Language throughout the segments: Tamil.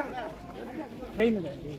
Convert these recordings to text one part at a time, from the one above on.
அடுப்பு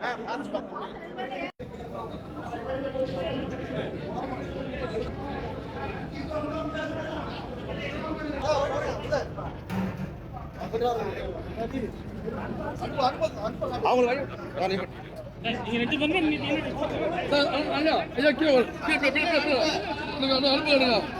அண்ணா சொல்லுங்க அடுப்புண்ணா அண்ணா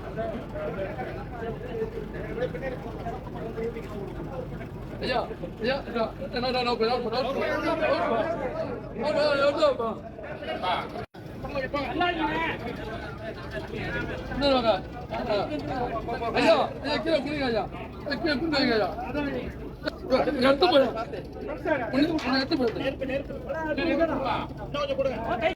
cuidado no no no no ஐயா ஐயா கீழே குடிங்க ஐயா கீழே குடிங்க ஐயா எடுத்து போய் எடுத்து போய்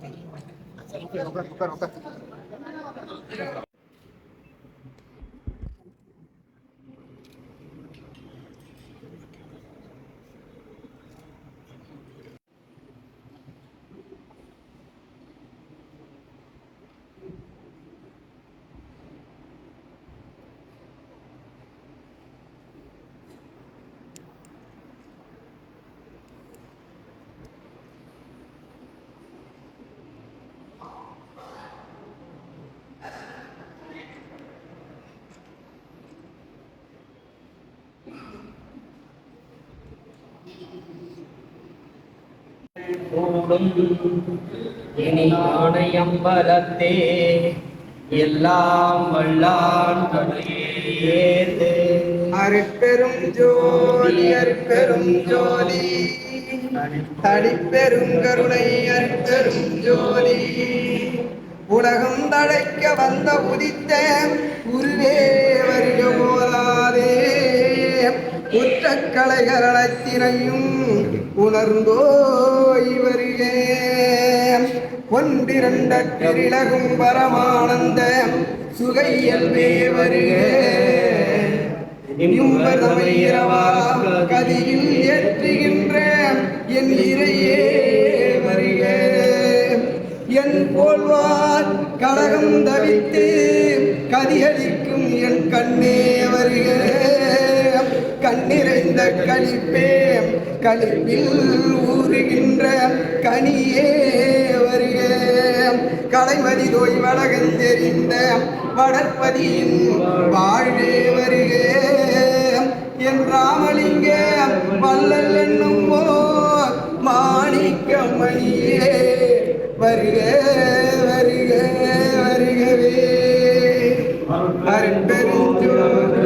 Thank you. கூடும் இனி ஆணையம்பலத்தே எல்லாம் வல்லான் ஏது அருட்பெரும் ஜோதி அருட்பெரும் ஜோதி. தடிப்பெரும் கருணை அருட்பெரும் ஜோதி. உலகம் தழைக்க வந்த உதித்த குருவே வருக போதாதே உற்ற கலைகரணத்தினையும் உணர்ந்தோய் வருக ஒன்றிரண்டிலகும் பரமானந்த சுகையல்வே வருக நிம்பதமையரவா கதியில் ஏற்றுகின்ற என் இறையே வருக. என் போல்வார் கழகம் தவித்து கதிகளிக்கும் என் கண்ணே வருகிறேன் கண்ணிறைந்த கழிப்பே கழிப்பில் ஊறுகின்ற கனியே வருக கலைமதி தோய் வடகந்தெறிந்த வடற்பதியின் வாழ்வே வருக என் ராமலிங்க வல்லல் என்னும் ஓர் மாணிக்க மணியே வருக வருக வருகவே. அருட்பெருஞ்சோதி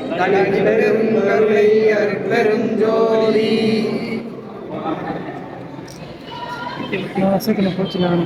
நீதி வேதனே ஆடல் நீடு போச்சு நான்